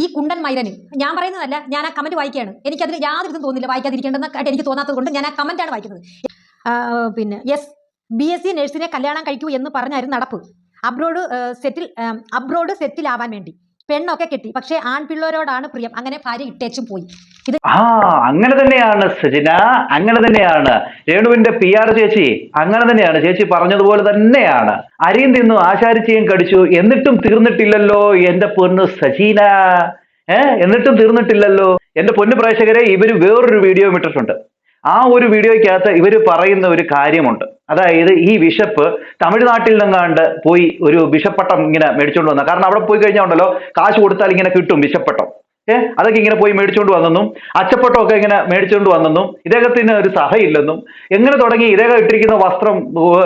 ഈ കുണ്ടൻ മൈരന് ഞാൻ പറയുന്നതല്ല ഞാൻ ആ കമന്റ് വായിക്കുകയാണ്. എനിക്ക് എനിക്കതിൽ യാതൊരു തോന്നില്ല വായിക്കാതിരിക്കേണ്ടെന്ന് എനിക്ക് തോന്നാത്തത് കൊണ്ട് ഞാൻ ആ കമന്റാണ് വായിക്കുന്നത്. പിന്നെ യെസ് ബി എസ് സി നഴ്സിനെ കല്യാണം കഴിക്കൂ എന്ന് പറഞ്ഞായിരുന്നു നടപ്പ്. അബ്രോഡ് സെറ്റിൽ അബ്രോഡ് സെറ്റിൽ ആവാൻ വേണ്ടി. പെണ്ണൊക്കെ കിട്ടി. പക്ഷേ ആൺപിള്ളേരോടാണ് പ്രിയം. അങ്ങനെ ഭാര്യ ഇട്ടേച്ചും പോയി. ഇത് ആ അങ്ങനെ തന്നെയാണ് സജിന. അങ്ങനെ തന്നെയാണ്. രേണുവിന്റെ പി ആർ ചേച്ചി അങ്ങനെ തന്നെയാണ്. ചേച്ചി പറഞ്ഞതുപോലെ തന്നെയാണ്. അരിയും തിന്നു ആശാരിച്ചയും കടിച്ചു. എന്നിട്ടും തീർന്നിട്ടില്ലല്ലോ എന്റെ പൊന്ന് സജീന. ഏഹ് എന്നിട്ടും തീർന്നിട്ടില്ലല്ലോ. എന്റെ പൊന്നു പ്രേക്ഷകരെ ഇവർ വേറൊരു വീഡിയോ ഇട്ടിട്ടുണ്ട്. ആ ഒരു വീഡിയോയ്ക്കകത്ത് ഇവർ പറയുന്ന ഒരു കാര്യമുണ്ട്. അതായത് ഈ ബിഷപ്പ് തമിഴ്നാട്ടിൽ നിന്നാണ്ട് പോയി ഒരു ബിഷപ്പട്ടം ഇങ്ങനെ മേടിച്ചോണ്ട് വന്ന. കാരണം അവിടെ പോയി കഴിഞ്ഞാൽ ഉണ്ടല്ലോ കാശ് കൊടുത്താൽ ഇങ്ങനെ കിട്ടും ബിഷപ്പട്ടം. ഏഹ് അതൊക്കെ ഇങ്ങനെ പോയി മേടിച്ചുകൊണ്ട് വന്നെന്നും അച്ചപ്പട്ടമൊക്കെ ഇങ്ങനെ മേടിച്ചുകൊണ്ട് വന്നെന്നും ഇദ്ദേഹത്തിന് ഒരു സഹയില്ലെന്നും എങ്ങനെ തുടങ്ങി ഇദ്ദേഹം ഇട്ടിരിക്കുന്ന വസ്ത്രം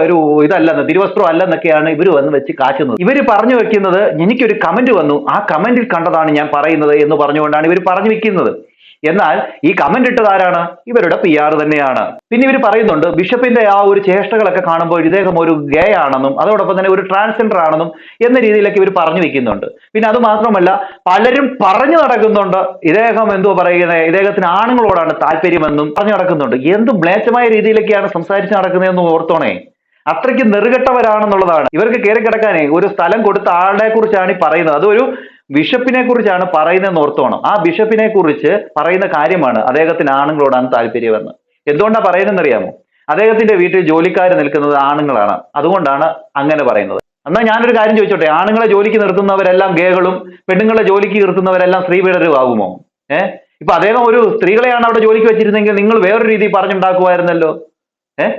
ഒരു ഇതല്ലെന്ന് തിരുവസ്ത്രം അല്ലെന്നൊക്കെയാണ് ഇവർ വന്ന് വെച്ച് കാച്ചുന്നത്. ഇവർ പറഞ്ഞു വെക്കുന്നത് എനിക്കൊരു കമന്റ് വന്നു. ആ കമന്റിൽ കണ്ടതാണ് ഞാൻ പറയുന്നത് എന്ന് പറഞ്ഞുകൊണ്ടാണ് ഇവർ പറഞ്ഞു വെക്കുന്നത്. എന്നാൽ ഈ കമന്റ് ഇട്ടത് ആരാണ്? ഇവരുടെ പി ആർ തന്നെയാണ്. പിന്നെ ഇവർ പറയുന്നുണ്ട് ബിഷപ്പിന്റെ ആ ഒരു ചേഷ്ടകളൊക്കെ കാണുമ്പോൾ ഇദ്ദേഹം ഒരു ഗേ ആണെന്നും അതോടൊപ്പം തന്നെ ഒരു ട്രാൻസ്ജെൻഡർ ആണെന്നും എന്ന രീതിയിലൊക്കെ ഇവർ പറഞ്ഞു വെക്കുന്നുണ്ട്. പിന്നെ അത് മാത്രമല്ല പലരും പറഞ്ഞു നടക്കുന്നുണ്ട് ഇദ്ദേഹം എന്തോ പറയുന്നത് ഇദ്ദേഹത്തിന് ആണുങ്ങളോടാണ് താല്പര്യമെന്നും പറഞ്ഞു നടക്കുന്നുണ്ട്. എന്ത് മ്ലേച്ഛമായ രീതിയിലൊക്കെയാണ് സംസാരിച്ച് നടക്കുന്നതെന്ന് ഓർത്തോണേ? അത്രയ്ക്ക് നെറുകെട്ടവരാണെന്നുള്ളതാണ്. ഇവർക്ക് കയറി കിടക്കാനേ ഒരു സ്ഥലം കൊടുത്ത ആളെ കുറിച്ചാണ് ഈ പറയുന്നത്. അതൊരു ബിഷപ്പിനെ കുറിച്ചാണ് പറയുന്നതെന്ന് ഓർത്തോണം. ആ ബിഷപ്പിനെ കുറിച്ച് പറയുന്ന കാര്യമാണ് അദ്ദേഹത്തിന് ആണുങ്ങളോടാണ് താല്പര്യമെന്ന്. എന്തുകൊണ്ടാണ് പറയുന്നതെന്ന് അറിയാമോ അദ്ദേഹത്തിന്റെ വീട്ടിൽ ജോലിക്കാർ നിൽക്കുന്നത് ആണുങ്ങളാണ്. അതുകൊണ്ടാണ് അങ്ങനെ പറയുന്നത്. എന്നാൽ ഞാനൊരു കാര്യം ചോദിച്ചോട്ടെ? ആണുങ്ങളെ ജോലിക്ക് നിർത്തുന്നവരെല്ലാം ഗേകളും പെണ്ണുങ്ങളെ ജോലിക്ക് നിർത്തുന്നവരെല്ലാം സ്ത്രീപീഡരും ആകുമോ ഏഹ് ഇപ്പൊ അദ്ദേഹം ഒരു സ്ത്രീകളെയാണ് അവിടെ ജോലിക്ക് വെച്ചിരുന്നെങ്കിൽ നിങ്ങൾ വേറൊരു രീതി പറഞ്ഞുണ്ടാക്കുമായിരുന്നല്ലോ. ഏഹ്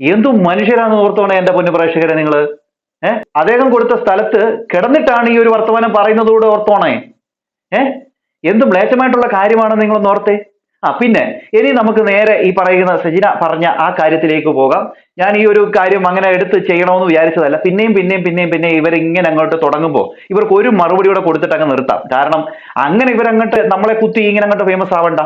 എന്തും മനുഷ്യരാണെന്ന് ഓർത്തോണേ എന്റെ പൊന്നു പ്രേക്ഷകരെ നിങ്ങൾ ഏഹ് അദ്ദേഹം കൊടുത്ത സ്ഥലത്ത് കിടന്നിട്ടാണ് ഈ ഒരു വർത്തമാനം പറയുന്നതോട് ഓർത്തോണേ. ഏഹ് എന്ത് മ്ലേച്ഛമായിട്ടുള്ള കാര്യമാണ് നിങ്ങളൊന്ന് ഓർത്തേ. ആ പിന്നെ ഇനി നമുക്ക് നേരെ ഈ പറയുന്ന സജിന പറഞ്ഞ ആ കാര്യത്തിലേക്ക് പോകാം. ഞാൻ ഈ ഒരു കാര്യം അങ്ങനെ എടുത്ത് ചെയ്യണമെന്ന് വിചാരിച്ചതല്ല. പിന്നെയും പിന്നെയും പിന്നെയും പിന്നെ ഇവർ ഇങ്ങനെ അങ്ങോട്ട് തുടങ്ങുമ്പോൾ ഇവർക്ക് ഒരു മറുപടി കൂടെ കൊടുത്തിട്ട് അങ്ങ് നിർത്താം. കാരണം അങ്ങനെ ഇവരങ്ങോട്ട് നമ്മളെ കുത്തി ഇങ്ങനെ അങ്ങോട്ട് ഫേമസ് ആവണ്ട.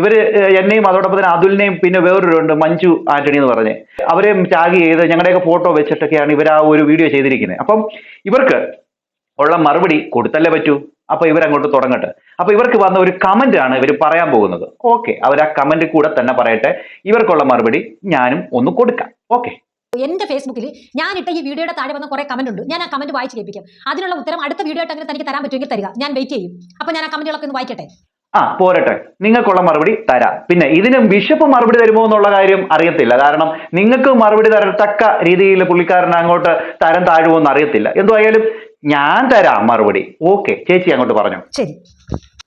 ഇവർ എന്നെയും അതോടൊപ്പം തന്നെ അതുലിനെയും പിന്നെ വേറൊരുണ്ട് മഞ്ജു ആന്റണി എന്ന് പറഞ്ഞ്. അവരെയും ടാഗ് ചെയ്ത് ഞങ്ങളുടെയൊക്കെ ഫോട്ടോ വെച്ചിട്ടൊക്കെയാണ് ഇവർ ആ ഒരു വീഡിയോ ചെയ്തിരിക്കുന്നത്. അപ്പം ഇവർക്ക് ഉള്ള മറുപടി കൊടുത്തല്ലേ പറ്റൂ? അപ്പൊ ഇവരങ്ങോട്ട് തുടങ്ങട്ടെ. അപ്പൊ ഇവർക്ക് വന്ന ഒരു കമന്റ് ആണ് ഇവർ പറയാൻ പോകുന്നത്. ഓക്കെ അവർ ആ കമന്റ് കൂടെ തന്നെ പറയട്ടെ. ഇവർക്കുള്ള മറുപടി ഞാനും ഒന്ന് കൊടുക്കാം. ഓക്കെ എന്റെ ഫേസ്ബുക്കിൽ ഞാൻ ഇട്ട ഈ വീഡിയോയുടെ താഴെ വന്ന കുറെ കമന്റ് ഉണ്ട്. ഞാൻ ആ കമന്റ് വായിച്ച് കേൾപ്പിക്കാം. അതിനുള്ള ഉത്തരം അടുത്ത വീഡിയോ ആയിട്ട് അങ്ങനെ തനിക്ക് തരാൻ പറ്റുമെങ്കിൽ തരിക. ഞാൻ വെയിറ്റ് ചെയ്യും. അപ്പൊ ഞാൻ ആ കമന്റുകളൊക്കെ ഒന്ന് വായിക്കട്ടെ. ആ പോരട്ടെ. നിങ്ങൾക്കുള്ള മറുപടി തരാം. പിന്നെ ഇതിന് ബിഷപ്പ് മറുപടി തരുമോ എന്നുള്ള കാര്യം അറിയത്തില്ല. കാരണം നിങ്ങൾക്ക് മറുപടി തരത്തക്ക രീതിയിൽ പുള്ളിക്കാരൻ അങ്ങോട്ട് തരം താഴുമോ എന്ന് അറിയത്തില്ല. എന്തുവായാലും ഞാൻ തരാം മറുപടി. ഓക്കെ ചേച്ചി അങ്ങോട്ട് പറഞ്ഞു. ശരി.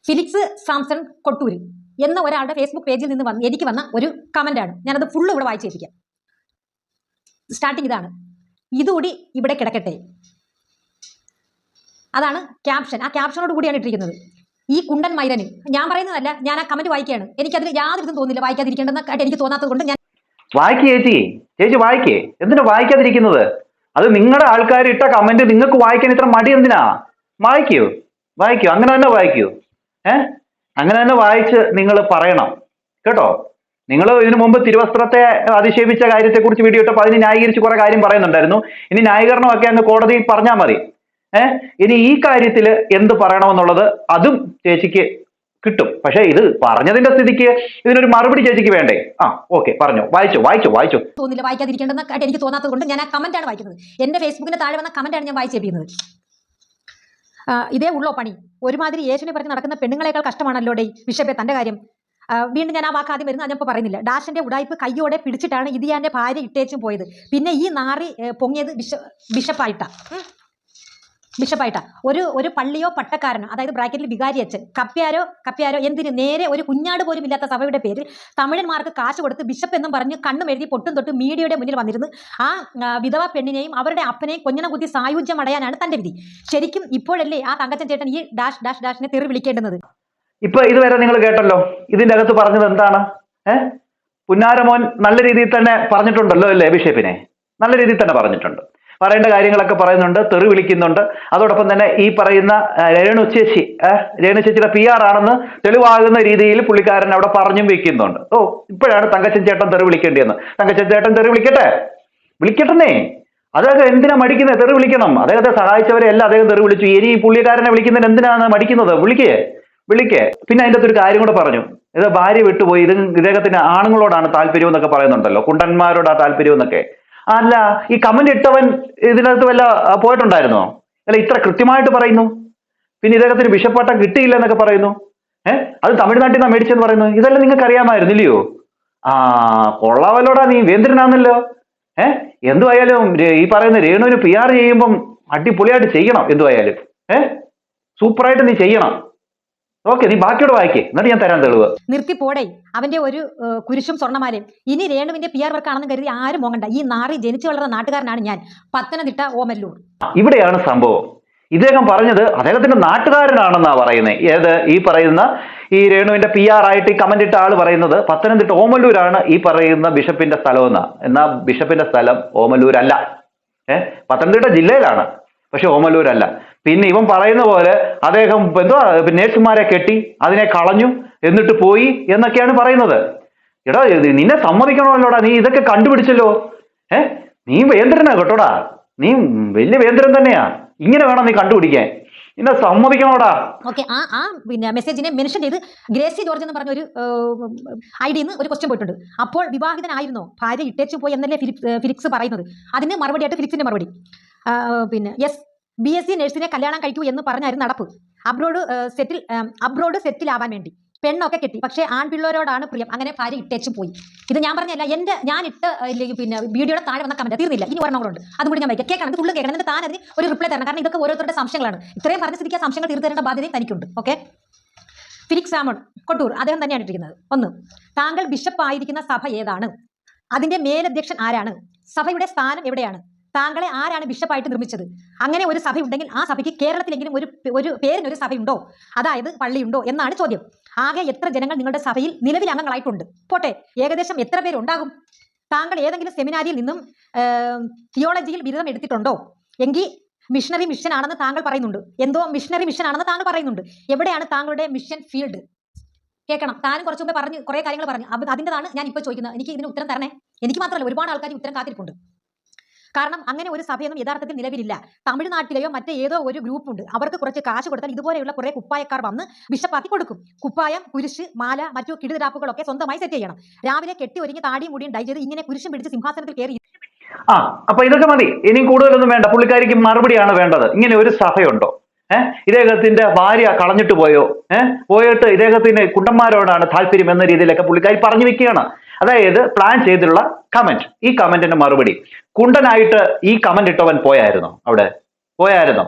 ഫിലിക്സ് സാംസൺ കൊട്ടൂരി എന്ന ഒരാളുടെ ഫേസ്ബുക്ക് പേജിൽ നിന്ന് വന്ന് എനിക്ക് വന്ന ഒരു കമന്റ് ആണ്. ഞാനത് ഫുള്ള് ഇവിടെ വായിച്ചു സ്റ്റാർട്ടിംഗ് സ്റ്റാർട്ടിങ് ഇതാണ്. ഇതുകൂടി ഇവിടെ കിടക്കട്ടെ. അതാണ് ക്യാപ്ഷൻ ആ ക്യാപ്ഷനോട് കൂടിയാണ് ഇട്ടിരിക്കുന്നത്. ഈ കുണ്ടൻ മൈരന് ഞാൻ പറയുന്നതല്ല ഞാൻ ആ കമന്റ് വായിക്കുകയാണ്. എനിക്കതിൽ യാതൊരു ഇതും തോന്നില്ല വായിക്കാതിരിക്കേണ്ടെന്ന് എനിക്ക് തോന്നാത്തത് കൊണ്ട് ഞാൻ വായിക്കേ ചേച്ചി. ചേച്ചി വായിക്കേ. എന്തിനാ വായിക്കാതിരിക്കുന്നത്? അത് നിങ്ങളുടെ ആൾക്കാർ ഇട്ട കമന്റ് നിങ്ങൾക്ക് വായിക്കാൻ ഇത്ര മടി എന്തിനാ? വായിക്കൂ. വായിക്കൂ. അങ്ങനെ തന്നെ വായിക്കൂ. ഏ? അങ്ങനെ തന്നെ വായിച്ച് നിങ്ങൾ പറയണം. കേട്ടോ? നിങ്ങൾ ഇതിനു മുമ്പ് തിരുവസ്ത്രത്തെ അധിക്ഷേപിച്ച കാര്യത്തെക്കുറിച്ച് വീഡിയോ ഇട്ടപ്പോൾ അതിന് ന്യായീകരിച്ച് കുറെ കാര്യം പറയുന്നുണ്ടായിരുന്നു. ഇനി ന്യായീകരണമൊക്കെ അങ്ങ് കോടതിയിൽ പറഞ്ഞാൽ മതി. ഏ? ഇനി ഈ കാര്യത്തിൽ എന്ത് പറയണമെന്നുള്ളത് അതും ചേച്ചിക്ക് കിട്ടും. പക്ഷേ ഇത് പറഞ്ഞതിന്റെ സ്ഥിതിക്ക് ഇതിനൊരു മറുപടി ചേച്ചിക്ക് വേണ്ടേ? ആ ഓക്കെ പറഞ്ഞു. വായിച്ചോ വായിച്ചോ വായിച്ചോ. തോന്നില്ല വായിക്കാതിരിക്കേണ്ടെന്ന് എനിക്ക് തോന്നാത്തത് കൊണ്ട് ഞാൻ ആ കമന്റാണ് വായിക്കുന്നത്. എന്റെ ഫേസ്ബുക്കിന് താഴെ വന്ന കമന്റാണ് ഞാൻ വായിച്ചേപ്പിക്കുന്നത് ഇതേ ഉള്ളോ പണി? ഒരുമാതിരി യേശുവിനെ പറഞ്ഞ് നടക്കുന്ന പെണ്ണുങ്ങളെക്കാൾ കഷ്ടമാണല്ലോ ഡേ ബിഷപ്പെ തന്റെ കാര്യം. വീണ്ടും ഞാൻ ആ വാക്ക് ആദ്യം വരുന്നത് ഞാനിപ്പോൾ പറയുന്നില്ല. ഡാഷിന്റെ ഉടായ്പ് കയ്യോടെ പിടിച്ചിട്ടാണ് ഇത് ഭാര്യ ഇട്ടേച്ചും പോയത്. പിന്നെ ഈ നാറി പൊങ്ങിയത് ബിഷ ബിഷപ്പായിട്ടാ. ഉം. ബിഷപ്പായിട്ടാ. ഒരു ഒരു പള്ളിയോ പട്ടക്കാരനോ അതായത് ബ്രാക്കറ്റിൽ വികാരി അച്ഛൻ കപ്പ്യാരോ കപ്പ്യാരോ എന്തിന് നേരെ ഒരു കുഞ്ഞാട് പോലും ഇല്ലാത്ത സഭയുടെ പേരിൽ തമിഴന്മാർക്ക് കാശ് കൊടുത്ത് ബിഷപ്പ് എന്നും പറഞ്ഞ് കണ്ണും എഴുതി പൊട്ടും തൊട്ട് മീഡിയയുടെ മുന്നിൽ വന്നിരുന്നു ആ വിധവ പെണ്ണിനെയും അവരുടെ അപ്പനെയും കൊഞ്ഞനം കുത്തി സായുജ്യം അടയാനാണ് തന്റെ വിധി. ശരിക്കും ഇപ്പോഴല്ലേ ആ തങ്കച്ചൻ ചേട്ടൻ ഈ ഡാഷ് ഡാഷ് ഡാഷിനെ തെറി വിളിക്കേണ്ടുന്നത്? ഇപ്പൊ ഇതുവരെ നിങ്ങൾ കേട്ടല്ലോ. ഇതിന്റെ അകത്ത് പറഞ്ഞത് എന്താണ്? ഏഹ് പുന്നാരമോൻ നല്ല രീതിയിൽ തന്നെ പറഞ്ഞിട്ടുണ്ടല്ലോ അല്ലേ ബിഷപ്പിനെ നല്ല രീതിയിൽ തന്നെ പറഞ്ഞിട്ടുണ്ട്. പറയേണ്ട കാര്യങ്ങളൊക്കെ പറയുന്നുണ്ട് തെറി വിളിക്കുന്നുണ്ട്. അതോടൊപ്പം തന്നെ ഈ പറയുന്ന രേണു ചേച്ചി രേണു ചേച്ചിയുടെ പി ആർ ആണെന്ന് തെളിവാകുന്ന രീതിയിൽ പുള്ളിക്കാരൻ അവിടെ പറഞ്ഞും വെക്കുന്നുണ്ട്. ഓ ഇപ്പോഴാണ് തങ്കച്ചൻ ചേട്ടൻ തെറി വിളിക്കേണ്ടിയെന്ന്. തങ്കച്ചൻ ചേട്ടൻ തെറി വിളിക്കട്ടെ? വിളിക്കട്ടെന്നേ. അദ്ദേഹം എന്തിനാ മടിക്കുന്നത് തെറി വിളിക്കണം. അദ്ദേഹത്തെ സഹായിച്ചവരെ എല്ലാം അദ്ദേഹം തെറി വിളിച്ചു. ഇനി ഈ പുള്ളിക്കാരനെ വിളിക്കുന്നതിന് എന്തിനാണ് മടിക്കുന്നത്? വിളിക്കേ വിളിക്കേ. പിന്നെ അതിന്റെ ഒരു കാര്യം കൂടെ പറഞ്ഞു. ഇത് ഭാര്യ വിട്ടുപോയി. ഇത് ഇദ്ദേഹത്തിന് ആണുങ്ങളോടാണ് താല്പര്യം എന്നൊക്കെ പറയുന്നുണ്ടല്ലോ. കുണ്ടന്മാരോടാ താല്പര്യം എന്നൊക്കെ. അല്ല ഈ കമന്റ് ഇട്ടവൻ ഇതിനകത്ത് വല്ല പോയിട്ടുണ്ടായിരുന്നോ? അല്ല ഇത്ര കൃത്യമായിട്ട് പറയുന്നു? പിന്നെ ഇദ്ദേഹത്തിന് വിഷപ്പാട്ടം കിട്ടിയില്ല എന്നൊക്കെ പറയുന്നു. ഏഹ് അത് തമിഴ്നാട്ടിൽ നിന്നാ മേടിച്ചെന്ന് പറയുന്നു. ഇതെല്ലാം നിങ്ങൾക്ക് അറിയാമായിരുന്നില്ലയോ ആ കൊള്ളാവലോടാ നീ വേന്ദ്രനാന്നല്ലോ. ഏഹ് എന്തുവായാലും ഈ പറയുന്ന രേണുവിന് പി ആർ ചെയ്യുമ്പം അടിപൊളിയായിട്ട് ചെയ്യണം എന്തുവായാലും. ഏഹ് സൂപ്പറായിട്ട് നീ ചെയ്യണം. ഓക്കെ നീ ബാക്കിയോട് വായിക്കേ. എന്നിട്ട് ഞാൻ തരാൻ തെളിവ്. നിർത്തി പോടേ. അവന്റെ ഒരു കുരിശും സ്വർണമാലയും ഇനി രേണുവിന്റെ പി ആർ വർക്കാണെന്ന് കരുതി ആരും പോകണ്ട. ഈ നാറി ജനിച്ചു വളർന്ന നാട്ടുകാരനാണ് ഞാൻ. പത്തനംതിട്ട ഓമല്ലൂർ. ഇവിടെയാണ് സംഭവം. ഇദ്ദേഹം പറഞ്ഞത് അദ്ദേഹത്തിന്റെ നാട്ടുകാരനാണെന്നാ പറയുന്നത് ഏത്? ഈ പറയുന്ന ഈ രേണുവിന്റെ പി ആർ ആയിട്ട് ഈ കമന്റ് ഇട്ട ആൾ പറയുന്നത് പത്തനംതിട്ട ഓമല്ലൂരാണ് ഈ പറയുന്ന ബിഷപ്പിന്റെ സ്ഥലം എന്നാ എന്നാ ബിഷപ്പിന്റെ സ്ഥലം ഓമല്ലൂരല്ല. ഏഹ് പത്തനംതിട്ട ജില്ലയിലാണ്. പക്ഷെ ഓമല്ലൂരല്ല. പിന്നെ ഇവൻ പറയുന്ന പോലെ അദ്ദേഹം എന്തുവാ നേഴ്സുമാരെ കെട്ടി അതിനെ കളഞ്ഞു എന്നിട്ട് പോയി എന്നൊക്കെയാണ് പറയുന്നത്. എടാ നിന്നെ സമ്മതിക്കണമല്ലോടാ നീ ഇതൊക്കെ കണ്ടുപിടിച്ചല്ലോ. ഏ? നീ വേന്ദ്രനാ കേട്ടോടാ. നീ വലിയ വേന്ദ്രൻ തന്നെയാ. ഇങ്ങനെ വേണം നീ കണ്ടുപിടിക്കാൻ. നിന്നെ സമ്മതിക്കണോടാ. ഓക്കെ ആ ആ പിന്നെ മെസ്സേജിനെ മെൻഷൻ ചെയ്ത് ഗ്രേസി ജോർജ് എന്ന് പറഞ്ഞ ഒരു ഐഡിയിൽ നിന്ന് ഒരു ക്വസ്റ്റ്യൻ പോയിട്ടുണ്ട്. അപ്പോൾ വിവാഹിതനായിരുന്നോ? ഭാര്യ ഇട്ടേച്ചു പോയി എന്നല്ലേ ഫിലിപ്സ് പറയുന്നത്? അതിന് മറുപടിയായിട്ട് ഫിലിക്സിന്റെ മറുപടി. പിന്നെ യെസ് ബി എസ് സി നഴ്സിനെ കല്യാണം കഴിക്കൂ എന്ന് പറഞ്ഞായിരുന്നു നടപ്പ്. അബ്രോഡ് സെറ്റിൽ അബ്രോഡ് സെറ്റിൽ ആവാൻ വേണ്ടി. പെണ്ണൊക്കെ കിട്ടി. പക്ഷേ ആൺപിള്ളേരോടാണ് പ്രിയം. അങ്ങനെ ഭാര്യ ഇട്ടേച്ചു പോയി. ഇത് ഞാൻ പറഞ്ഞല്ല എന്റെ ഞാൻ ഇട്ട് പിന്നെ വീഡിയോയുടെ താഴെ വന്ന കമന്റ് തീർന്നില്ല. ഇനി ഒരെണ്ണം കൂടെ ഉണ്ട് അതും കൂടി ഞാൻ വയ്ക്കാം. കേൾക്കണം. ഇത് ഫുള്ള് കേൾക്കണം. എന്നിട്ട് താൻ അതിന് ഒരു റിപ്ലൈ തരണം. കാരണം ഇതൊക്കെ ഓരോരുത്തരുടെ സംശയങ്ങളാണ്. ഇത്രയും പറഞ്ഞ സ്ഥിതിക്ക് ആ സംശയങ്ങൾ തീർത്തു തരേണ്ട ബാധ്യതയും തനിക്കുണ്ട്. ഓക്കെ ഫിലിക്സ് സാമൺ കൊട്ടൂർ അദ്ദേഹം തന്നെയാണ് ഇട്ടിരിക്കുന്നത്. ഒന്ന് താങ്കൾ ബിഷപ്പ് ആയിരിക്കുന്ന സഭ ഏതാണ്? അതിന്റെ മേലധ്യക്ഷൻ ആരാണ്? സഭയുടെ സ്ഥാനം എവിടെയാണ്? താങ്കളെ ആരാണ് ബിഷപ്പായിട്ട് നിർമ്മിച്ചത്? അങ്ങനെ ഒരു സഭ ഉണ്ടെങ്കിൽ ആ സഭയ്ക്ക് കേരളത്തിലെങ്കിലും ഒരു ഒരു പേരിനൊരു സഭയുണ്ടോ? അതായത് പള്ളിയുണ്ടോ? എന്നാണ് ചോദ്യം. ആകെ എത്ര ജനങ്ങൾ നിങ്ങളുടെ സഭയിൽ നിലവിൽ അംഗങ്ങളായിട്ടുണ്ട്? പോട്ടെ ഏകദേശം എത്ര പേരുണ്ടാകും? താങ്കൾ ഏതെങ്കിലും സെമിനാരിയിൽ നിന്നും തിയോളജിയിൽ ബിരുദം എടുത്തിട്ടുണ്ടോ? എങ്കിൽ മിഷണറി മിഷൻ ആണെന്ന് താങ്കൾ പറയുന്നുണ്ട്. എന്തോ മിഷണറി മിഷൻ ആണെന്ന് താങ്കൾ പറയുന്നുണ്ട്. എവിടെയാണ് താങ്കളുടെ മിഷൻ ഫീൽഡ്? കേൾക്കണം. താനും കുറച്ചു മുമ്പ് പറഞ്ഞു കുറേ കാര്യങ്ങൾ പറഞ്ഞു. അത് അതിന്റെതാണ് ഞാൻ ഇപ്പോൾ ചോദിക്കുന്നത്. എനിക്ക് ഇതിന് ഉത്തരം തരണേ? എനിക്ക് മാത്രമല്ല ഒരുപാട് ആൾക്കാർ ഉത്തരം കാത്തിരിപ്പുണ്ട്. കാരണം അങ്ങനെ ഒരു സഭയൊന്നും യഥാർത്ഥത്തിൽ നിലവിലില്ല. തമിഴ്നാട്ടിലെയോ മറ്റേ ഏതോ ഒരു ഗ്രൂപ്പ് ഉണ്ട്. അവർക്ക് കുറച്ച് കാശ് കൊടുത്താൽ ഇതുപോലെയുള്ള കുറെ കുപ്പായക്കാർ വന്ന് ബിഷപ്പാക്കി കൊടുക്കും. കുപ്പായം കുരിശ് മാല മറ്റു കിടുതിരാപ്പുകളൊക്കെ സ്വന്തമായി സെറ്റ് ചെയ്യണം. രാവിലെ കെട്ടി ഒരുങ്ങി താടിയും മുടിയും ഡൈ ചെയ്ത് ഇങ്ങനെ കുരിശും പിടിച്ച് സിംഹാസനത്തിൽ കയറി ആ അപ്പൊ ഇതൊക്കെ മതി. ഇനി കൂടുതലൊന്നും വേണ്ട. പുള്ളിക്കാരിക്ക് മറുപടിയാണ് വേണ്ടത്. ഇങ്ങനെ ഒരു സഭയുണ്ടോ? ഏഹ് ഇദ്ദേഹത്തിന്റെ ഭാര്യ കളഞ്ഞിട്ട് പോയോ? ഏഹ് പോയിട്ട് ഇദ്ദേഹത്തിന് കുണ്ടന്മാരോടാണ് താല്പര്യം എന്ന രീതിയിലൊക്കെ പുള്ളിക്കാരി പറഞ്ഞു വെക്കുകയാണ്. അതായത് പ്ലാൻ ചെയ്തിട്ടുള്ള കമന്റ് ഈ കമന്റിന്റെ മറുപടി. കുണ്ടനായിട്ട് ഈ കമന്റ് ഇട്ടവൻ പോയായിരുന്നു? അവിടെ? പോയായിരുന്നു?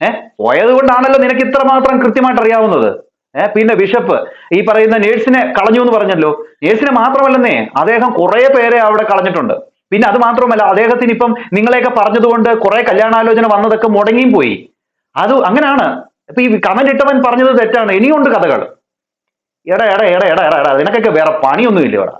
ഏഹ് പോയത് കൊണ്ടാണല്ലോ നിനക്ക് ഇത്രമാത്രം കൃത്യമായിട്ട് അറിയാവുന്നത്. ഏഹ് പിന്നെ ബിഷപ്പ് ഈ പറയുന്ന നേഴ്സിനെ കളഞ്ഞു എന്ന് പറഞ്ഞല്ലോ. നേഴ്സിനെ മാത്രമല്ലെന്നേ അദ്ദേഹം കുറെ പേരെ അവിടെ കളഞ്ഞിട്ടുണ്ട്. പിന്നെ അത് മാത്രമല്ല അദ്ദേഹത്തിന് ഇപ്പം നിങ്ങളെയൊക്കെ പറഞ്ഞതുകൊണ്ട് കുറെ കല്യാണാലോചന വന്നതൊക്കെ മുടങ്ങിയും പോയി. അത് അങ്ങനെയാണ് ഇപ്പൊ ഈ കമന്റ് ഇട്ടവൻ പറഞ്ഞത് തെറ്റാണ്. ഇനിയുണ്ട് കഥകൾ. എടാ എടാ എടാ എടാ എടാ നിനക്കൊക്കെ വേറെ പണിയൊന്നും ഇല്ല എടാ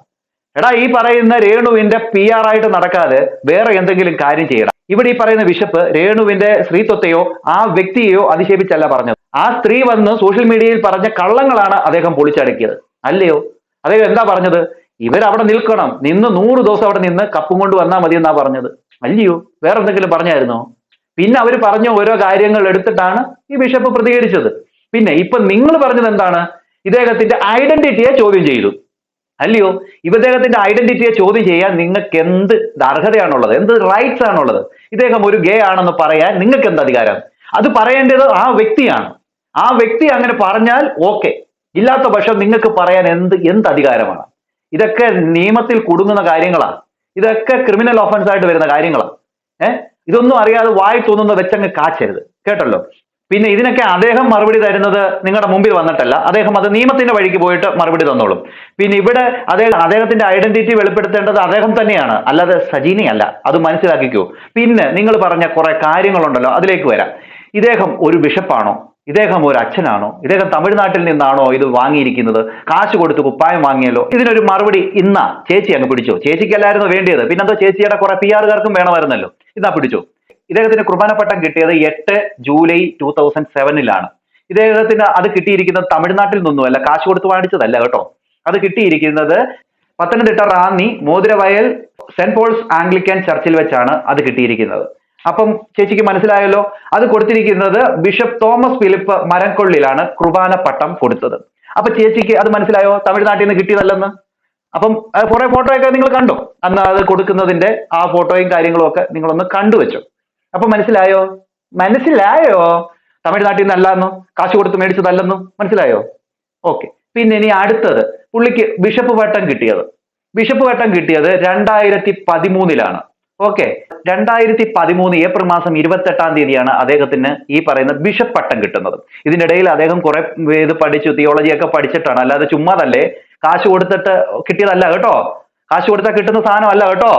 എടാ ഈ പറയുന്ന രേണുവിന്റെ പി ആർ ആയിട്ട് നടക്കാതെ വേറെ എന്തെങ്കിലും കാര്യം ചെയ്യണം ഇവിടെ ഈ പറയുന്ന ബിഷപ്പ് രേണുവിന്റെ സ്ത്രീത്വത്തെയോ ആ വ്യക്തിയെയോ അധിക്ഷേപിച്ചല്ല പറഞ്ഞത്. ആ സ്ത്രീ വന്ന് സോഷ്യൽ മീഡിയയിൽ പറഞ്ഞ കള്ളങ്ങളാണ് അദ്ദേഹം പൊളിച്ചടക്കിയത്. അല്ലയോ? അദ്ദേഹം എന്താ പറഞ്ഞത്? ഇവരവിടെ നിൽക്കണം. നിന്ന് നൂറ് ദിവസം അവിടെ നിന്ന് കപ്പും കൊണ്ട് വന്നാൽ മതി എന്നാ പറഞ്ഞത്. അല്ലയോ? വേറെ എന്തെങ്കിലും പറഞ്ഞായിരുന്നോ? പിന്നെ അവർ പറഞ്ഞ ഓരോ കാര്യങ്ങൾ എടുത്തിട്ടാണ് ഈ ബിഷപ്പ് പ്രതികരിച്ചത്. പിന്നെ ഇപ്പൊ നിങ്ങൾ പറഞ്ഞത് എന്താണ്? ഇദ്ദേഹത്തിന്റെ ഐഡന്റിറ്റിയെ ചോദ്യം ചെയ്തു. അല്ലയോ? ഇദ്ദേഹത്തിന്റെ ഐഡന്റിറ്റിയെ ചോദ്യം ചെയ്യാൻ നിങ്ങൾക്ക് എന്ത് അർഹതയാണുള്ളത്? എന്ത് റൈറ്റ്സ് ആണുള്ളത്? ഇദ്ദേഹം ഒരു ഗേ ആണെന്ന് പറയാൻ നിങ്ങൾക്ക് എന്ത് അധികാരം? അത് പറയേണ്ടത് ആ വ്യക്തിയാണ്. ആ വ്യക്തി അങ്ങനെ പറഞ്ഞാൽ ഓക്കെ ഇല്ലാത്ത പക്ഷം നിങ്ങൾക്ക് പറയാൻ എന്ത് എന്ത് അധികാരമാണ്? ഇതൊക്കെ നിയമത്തിൽ കുടുങ്ങുന്ന കാര്യങ്ങളാണ്. ഇതൊക്കെ ക്രിമിനൽ ഓഫൻസ് ആയിട്ട് വരുന്ന കാര്യങ്ങളാണ്. ഏഹ് ഇതൊന്നും അറിയാതെ വായി തോന്നുന്ന വെച്ചങ്ങ് കാച്ചരുത്. കേട്ടല്ലോ? പിന്നെ ഇതിനൊക്കെ അദ്ദേഹം മറുപടി തരുന്നത് നിങ്ങളുടെ മുമ്പിൽ വന്നിട്ടല്ല. അദ്ദേഹം അത് നിയമത്തിന്റെ വഴിക്ക് പോയിട്ട് മറുപടി തന്നോളും. പിന്നെ ഇവിടെ അദ്ദേഹം അദ്ദേഹത്തിന്റെ ഐഡന്റിറ്റി വെളിപ്പെടുത്തേണ്ടത് അദ്ദേഹം തന്നെയാണ്. അല്ലാതെ സജീനയല്ല അത് മനസ്സിലാക്കിക്കൂ. പിന്നെ നിങ്ങൾ പറഞ്ഞ കുറെ കാര്യങ്ങളുണ്ടല്ലോ. അതിലേക്ക് വരാം. ഇദ്ദേഹം ഒരു ബിഷപ്പാണോ? ഇദ്ദേഹം ഒരു അച്ഛനാണോ? ഇദ്ദേഹം തമിഴ്നാട്ടിൽ നിന്നാണോ ഇത് വാങ്ങിയിരിക്കുന്നത്? കാശ് കൊടുത്ത് കുപ്പായം വാങ്ങിയല്ലോ. ഇതിനൊരു മറുപടി ഇന്നാ. ചേച്ചി അങ്ങ് പിടിച്ചോ. ചേച്ചിക്കല്ലായിരുന്നു വേണ്ടിയത്. പിന്നെന്തോ ചേച്ചിയുടെ കുറെ പി ആറുകാർക്കും വേണമായിരുന്നല്ലോ. ഇന്നാ പിടിച്ചോ. ഇദ്ദേഹത്തിന് കുർബാനപ്പട്ടം കിട്ടിയത് എട്ട് ജൂലൈ ടൂ തൗസൻഡ് സെവനിലാണ് ഇദ്ദേഹത്തിന് അത് കിട്ടിയിരിക്കുന്നത് തമിഴ്നാട്ടിൽ നിന്നുമല്ല കാശ് കൊടുത്ത് വാങ്ങിച്ചതല്ല കേട്ടോ. അത് കിട്ടിയിരിക്കുന്നത് Pathanamthitta Ranni Mothiravayal saint Paul's Anglican ചർച്ചിൽ വെച്ചാണ് അത് കിട്ടിയിരിക്കുന്നത്. അപ്പം ചേച്ചിക്ക് മനസ്സിലായല്ലോ അത് കൊടുത്തിരിക്കുന്നത് ബിഷപ്പ് തോമസ് ഫിലിപ്പ് മരംകൊള്ളിലാണ് കുർബാന പട്ടം കൊടുത്തത്. അപ്പൊ ചേച്ചിക്ക് അത് മനസ്സിലായോ? തമിഴ്നാട്ടിൽ നിന്ന് കിട്ടിയതല്ലെന്ന്? അപ്പം കുറെ ഫോട്ടോയൊക്കെ നിങ്ങൾ കണ്ടോ? അന്ന് അത് കൊടുക്കുന്നതിന്റെ ആ ഫോട്ടോയും കാര്യങ്ങളും ഒക്കെ നിങ്ങളൊന്ന് കണ്ടുവെച്ചു. അപ്പൊ മനസ്സിലായോ? മനസ്സിലായോ? തമിഴ്നാട്ടിൽ നിന്നല്ലെന്നു? കാശ് കൊടുത്ത് മേടിച്ചതല്ലെന്നോ? മനസ്സിലായോ? ഓക്കെ. പിന്നെ ഇനി അടുത്തത്. പുള്ളിക്ക് ബിഷപ്പ് വട്ടം കിട്ടിയത്. ബിഷപ്പ് വട്ടം കിട്ടിയത് രണ്ടായിരത്തി പതിമൂന്നിലാണ് ഓക്കെ. രണ്ടായിരത്തി പതിമൂന്ന് ഏപ്രിൽ മാസം ഇരുപത്തെട്ടാം തീയതിയാണ് അദ്ദേഹത്തിന് ഈ പറയുന്ന ബിഷപ്പ് പട്ടം കിട്ടുന്നത്. ഇതിനിടയിൽ അദ്ദേഹം കുറെ ഇത് പഠിച്ചു തിയോളജി ഒക്കെ പഠിച്ചിട്ടാണ്. അല്ലാതെ ചുമ്മാതല്ലേ? കാശ് കൊടുത്തിട്ട് കിട്ടിയതല്ല കേട്ടോ. കാശ് കൊടുത്താൽ കിട്ടുന്ന സാധനമല്ല കേട്ടോ.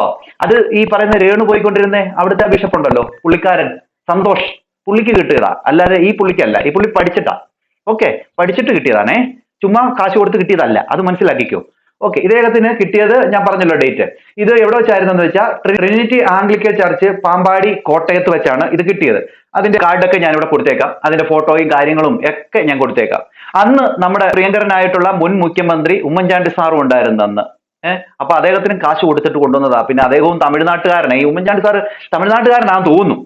അത് ഈ പറയുന്ന രേണു പോയിക്കൊണ്ടിരുന്നേ അവിടുത്തെ ബിഷപ്പ് ഉണ്ടല്ലോ പുള്ളിക്കാരൻ സന്തോഷ് പുള്ളിക്ക് കിട്ടിയതാ. അല്ലാതെ ഈ പുള്ളിക്കല്ല ഈ പുള്ളി പഠിച്ചിട്ടാ. ഓക്കെ പഠിച്ചിട്ട് കിട്ടിയതാണേ. ചുമ്മാ കാശ് കൊടുത്ത് കിട്ടിയതല്ല അത് മനസ്സിലാക്കിക്കോ. ഓക്കെ ഇദ്ദേഹത്തിന് കിട്ടിയത് ഞാൻ പറഞ്ഞല്ലോ ഡേറ്റ്. ഇത് എവിടെ വെച്ചായിരുന്നു എന്ന് വെച്ചാൽ ട്രിനിറ്റി ആംഗ്ലിക്കൽ ചർച്ച് പാമ്പാടി കോട്ടയത്ത് വെച്ചാണ് ഇത് കിട്ടിയത്. അതിന്റെ കാർഡൊക്കെ ഞാൻ ഇവിടെ കൊടുത്തേക്കാം. അതിന്റെ ഫോട്ടോയും കാര്യങ്ങളും ഒക്കെ ഞാൻ കൊടുത്തേക്കാം. അന്ന് നമ്മുടെ പ്രിയങ്കരനായിട്ടുള്ള മുൻ മുഖ്യമന്ത്രി ഉമ്മൻചാണ്ടി സാറും ഉണ്ടായിരുന്നു അന്ന്. ഏഹ് അപ്പൊ അദ്ദേഹത്തിന് കാശ് കൊടുത്തിട്ട് കൊണ്ടുവന്നതാ. പിന്നെ അദ്ദേഹവും തമിഴ്നാട്ടുകാരനെ. ഈ ഉമ്മൻചാണ്ടി സാറ് തമിഴ്നാട്ടുകാരനാണെന്ന് തോന്നുന്നു.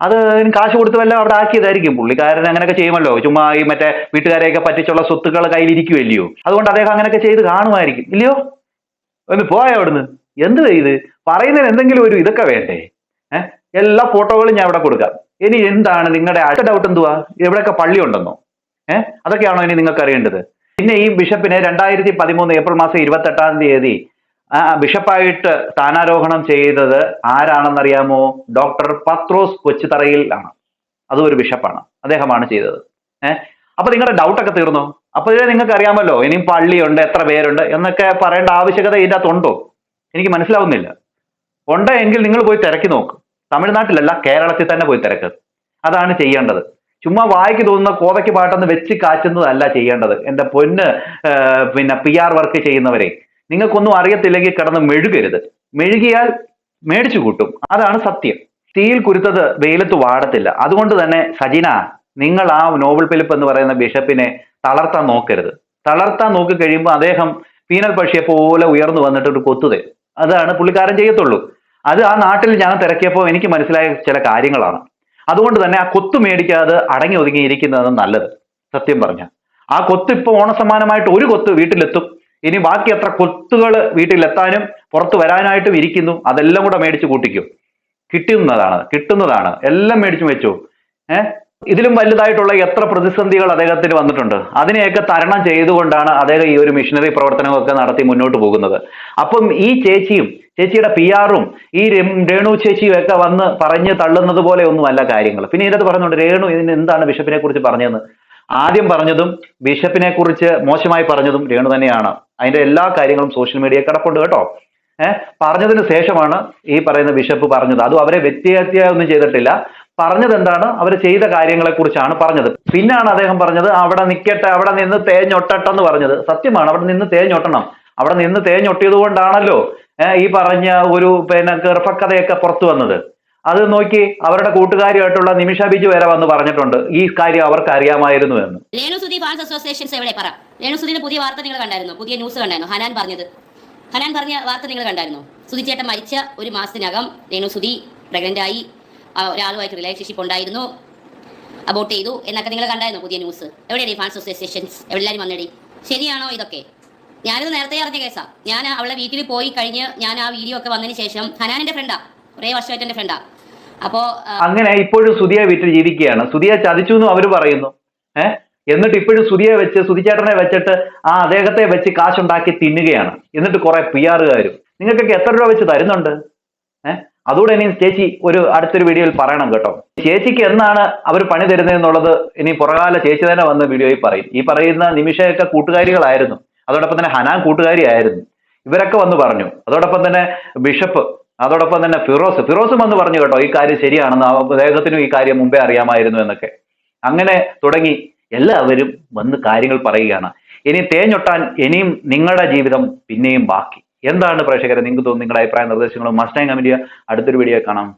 അത് കാശ് കൊടുത്ത് വല്ല അവിടെ ആക്കിയതായിരിക്കും. പുള്ളിക്കാരൻ അങ്ങനെയൊക്കെ ചെയ്യുമല്ലോ. ചുമ്മാ ഈ മറ്റേ വീട്ടുകാരെയൊക്കെ പറ്റിച്ചുള്ള സ്വത്തുക്കൾ കയ്യിലിരിക്കുമല്ലയോ അതുകൊണ്ട് അദ്ദേഹം അങ്ങനെയൊക്കെ ചെയ്ത് കാണുമായിരിക്കും. ഇല്ലയോ? ഒന്ന് പോയോ അവിടുന്ന്? എന്ത് ഇത്? പറയുന്നതിന് എന്തെങ്കിലും ഒരു ഇതൊക്കെ വേണ്ടേ? ഏഹ് എല്ലാ ഫോട്ടോകളും ഞാൻ ഇവിടെ കൊടുക്കാം. ഇനി എന്താണ് നിങ്ങളുടെ അടുത്ത ഡൗട്ട് എന്തുവാ? എവിടെയൊക്കെ പള്ളി ഉണ്ടെന്നോ ഏഹ് അതൊക്കെയാണോ ഇനി നിങ്ങൾക്ക് അറിയേണ്ടത് പിന്നെ ഈ ബിഷപ്പിനെ രണ്ടായിരത്തി പതിമൂന്ന് ഏപ്രിൽ മാസം ഇരുപത്തി എട്ടാം തീയതി ബിഷപ്പായിട്ട് സ്ഥാനാരോഹണം ചെയ്തത് ആരാണെന്നറിയാമോ? ഡോക്ടർ പത്രോസ് കൊച്ചുതറയിൽ ആണ്. അതും ഒരു ബിഷപ്പാണ്. അദ്ദേഹമാണ് ചെയ്തത്. ഏഹ് അപ്പൊ നിങ്ങളുടെ ഡൗട്ടൊക്കെ തീർന്നു. അപ്പൊ ഇതിനെ നിങ്ങൾക്ക് അറിയാമല്ലോ ഇനിയും പള്ളിയുണ്ട് എത്ര പേരുണ്ട് എന്നൊക്കെ പറയേണ്ട ആവശ്യകത ഇതിന്റെ അകത്തുണ്ടോ എനിക്ക് മനസ്സിലാവുന്നില്ല. ഉണ്ട് എങ്കിൽ നിങ്ങൾ പോയി തിരക്കി നോക്ക്. തമിഴ്നാട്ടിലല്ല കേരളത്തിൽ തന്നെ പോയി തിരക്ക്. അതാണ് ചെയ്യേണ്ടത്. ചുമ്മാ വായിക്ക് തോന്നുന്ന കോതയ്ക്ക് പാട്ടെന്ന് വെച്ച് കാച്ചുന്നതല്ല ചെയ്യേണ്ടത്. എന്റെ പൊന്ന് പിന്നെ പി ആർ വർക്ക് ചെയ്യുന്നവരെ നിങ്ങൾക്കൊന്നും അറിയത്തില്ലെങ്കിൽ കിടന്ന് മെഴുകരുത്. മെഴുകിയാൽ മേടിച്ചു കൂട്ടും. അതാണ് സത്യം. സ്റ്റീൽ കുരുത്തത് വെയിലത്ത് വാടത്തില്ല. അതുകൊണ്ട് തന്നെ സജിന നിങ്ങൾ ആ നോവൽ ഫിലിപ്പ് എന്ന് പറയുന്ന ബിഷപ്പിനെ തളർത്താൻ നോക്കരുത്. തളർത്താൻ നോക്കി കഴിയുമ്പോൾ അദ്ദേഹം പീനൽ പക്ഷിയെ പോലെ ഉയർന്നു വന്നിട്ട് ഒരു കൊത്തുതെ. അതാണ് പുള്ളിക്കാരൻ ചെയ്യത്തുള്ളൂ. അത് ആ നാട്ടിൽ ഞാൻ തിരക്കിയപ്പോൾ എനിക്ക് മനസ്സിലായ ചില കാര്യങ്ങളാണ്. അതുകൊണ്ട് തന്നെ ആ കൊത്തു മേടിക്കാതെ അടങ്ങി ഒതുങ്ങിയിരിക്കുന്നതാണ് നല്ലത്. സത്യം പറഞ്ഞാൽ. ആ കൊത്ത് ഇപ്പോൾ ഓണസമ്മാനമായിട്ട് ഒരു കൊത്ത് വീട്ടിലെത്തും. ഇനി ബാക്കി എത്ര കൊത്തുകൾ വീട്ടിലെത്താനും പുറത്തു വരാനായിട്ടും ഇരിക്കുന്നു അതെല്ലാം കൂടെ മേടിച്ച് കൂട്ടിക്കും. കിട്ടുന്നതാണ് കിട്ടുന്നതാണ്. എല്ലാം മേടിച്ചു വെച്ചു. ഏഹ് ഇതിലും വലുതായിട്ടുള്ള എത്ര പ്രതിസന്ധികൾ അദ്ദേഹത്തിന് വന്നിട്ടുണ്ട്? അതിനെയൊക്കെ തരണം ചെയ്തുകൊണ്ടാണ് അദ്ദേഹം ഈ ഒരു മിഷനറി പ്രവർത്തനമൊക്കെ നടത്തി മുന്നോട്ട് പോകുന്നത്. അപ്പം ഈ ചേച്ചിയും ചേച്ചിയുടെ പി ആറും ഈ രേണു ചേച്ചിയും ഒക്കെ വന്ന് പറഞ്ഞ് തള്ളുന്നത് പോലെ ഒന്നുമല്ല കാര്യങ്ങൾ. പിന്നെ ഇതിനകത്ത് പറഞ്ഞുകൊണ്ട് രേണു ഇതിന് എന്താണ് ബിഷപ്പിനെ കുറിച്ച് പറഞ്ഞതെന്ന്? ആദ്യം പറഞ്ഞതും ബിഷപ്പിനെ കുറിച്ച് മോശമായി പറഞ്ഞതും രേണു തന്നെയാണ്. അതിന്റെ എല്ലാ കാര്യങ്ങളും സോഷ്യൽ മീഡിയ കിടപ്പുണ്ട് കേട്ടോ. ഏഹ് പറഞ്ഞതിന് ശേഷമാണ് ഈ പറയുന്ന ബിഷപ്പ് പറഞ്ഞത്. അതും അവരെ വ്യക്തിഹത്യ ഒന്നും ചെയ്തിട്ടില്ല. പറഞ്ഞത് എന്താണ് അവർ ചെയ്ത കാര്യങ്ങളെ കുറിച്ചാണ് പറഞ്ഞത്. പിന്നാണ് അദ്ദേഹം പറഞ്ഞത് അവിടെ നിൽക്കട്ടെ അവിടെ നിന്ന് തേഞ്ഞൊട്ടട്ടെന്ന് പറഞ്ഞത്. സത്യമാണ് അവിടെ നിന്ന് തേഞ്ഞൊട്ടണം. അവിടെ നിന്ന് തേഞ്ഞൊട്ടിയത് കൊണ്ടാണല്ലോ ഈ പറഞ്ഞ ഒരു പിന്നെ ഗർഭക്കഥയൊക്കെ പുറത്തു വന്നത്. അത് നോക്കി അവരുടെ കൂട്ടുകാരിയായിട്ടുള്ള നിമിഷ ബിജു വരെ വന്ന് പറഞ്ഞിട്ടുണ്ട്. ഈ കാര്യം അവർക്ക് അറിയാമായിരുന്നു എന്ന് അസോസിയേഷൻസ് എവിടെ? പറ. രേണുസുതിന്റെ പുതിയ വാർത്ത നിങ്ങൾ കണ്ടായിരുന്നു? പുതിയ ന്യൂസ് കണ്ടായിരുന്നു? ഹനാൻ പറഞ്ഞത്. ഹനാൻ പറഞ്ഞ വാർത്ത നിങ്ങൾ കണ്ടായിരുന്നു? സുധിച്ചേട്ടൻ മരിച്ച ഒരു മാസത്തിനകം രേണുസുതി പ്രഗ്നന്റ് ആയി. ഒരാളുമായിട്ട് റിലേഷൻഷിപ്പ് ഉണ്ടായിരുന്നു. അബോട്ട് ചെയ്തു. എന്നൊക്കെ നിങ്ങൾ കണ്ടായിരുന്നു പുതിയ ന്യൂസ് എവിടെയാണ് ഈ ഫാൻസ് അസോസിയേഷൻസ് എല്ലാവരും വന്നേടി. ശരിയാണോ ഇതൊക്കെ? ഞാനിത് നേരത്തെ അറിഞ്ഞ കേസാ. ഞാൻ അവളെ വീട്ടിൽ പോയി കഴിഞ്ഞ് ഞാൻ ആ വീഡിയോ ഒക്കെ വന്നതിന് ശേഷം ഹനാൻ എന്റെ ഫ്രണ്ടാ കുറേ വർഷമായിട്ട് എന്റെ ഫ്രണ്ടാ അപ്പോൾ അങ്ങനെ ഇപ്പോഴും സുതിയ വീട്ടിൽ ജീവിക്കുകയാണ്. സുതിയ ചതിച്ചു എന്നും അവർ പറയുന്നു. എന്നിട്ട് ഇപ്പോഴും സുധിയെ വെച്ച് സുധിച്ചേട്ടനെ വെച്ചിട്ട് ആ അദ്ദേഹത്തെ വെച്ച് കാശുണ്ടാക്കി തിന്നുകയാണ്. എന്നിട്ട് കുറെ പി ആറുകാരും നിങ്ങൾക്കൊക്കെ എത്ര രൂപ വെച്ച് തരുന്നുണ്ട്? ഏഹ് അതുകൂടെ ഇനി ചേച്ചി ഒരു അടുത്തൊരു വീഡിയോയിൽ പറയണം കേട്ടോ. ചേച്ചിക്ക് എന്നാണ് അവർ പണി തരുന്നതെന്നുള്ളത് ഇനി പുറകാല ചേച്ചി തന്നെ വന്ന് വീഡിയോയിൽ പറയും. ഈ പറയുന്ന നിമിഷയൊക്കെ കൂട്ടുകാരികളായിരുന്നു. അതോടൊപ്പം തന്നെ ഹനാൻ കൂട്ടുകാരിയായിരുന്നു. ഇവരൊക്കെ വന്ന് പറഞ്ഞു. അതോടൊപ്പം തന്നെ ബിഷപ്പ് അതോടൊപ്പം തന്നെ ഫിറോസ് ഫിറോസും വന്ന് പറഞ്ഞു കേട്ടോ ഈ കാര്യം ശരിയാണെന്ന് അദ്ദേഹത്തിനും ഈ കാര്യം മുമ്പേ അറിയാമായിരുന്നു എന്നൊക്കെ. അങ്ങനെ തുടങ്ങി എല്ലാവരും വന്ന് കാര്യങ്ങൾ പറയുകയാണ്. ഇനി തേഞ്ഞൊട്ടാൻ ഇനിയും നിങ്ങളുടെ ജീവിതം പിന്നെയും ബാക്കി. എന്താണ് പ്രേക്ഷകരെ നിങ്ങൾക്ക് തോന്നുന്നു നിങ്ങളുടെ അഭിപ്രായ നിർദ്ദേശങ്ങളും മസ്റ്റാങ് കമന്റ് ചെയ്യുക. അടുത്തൊരു വീഡിയോ കാണാം.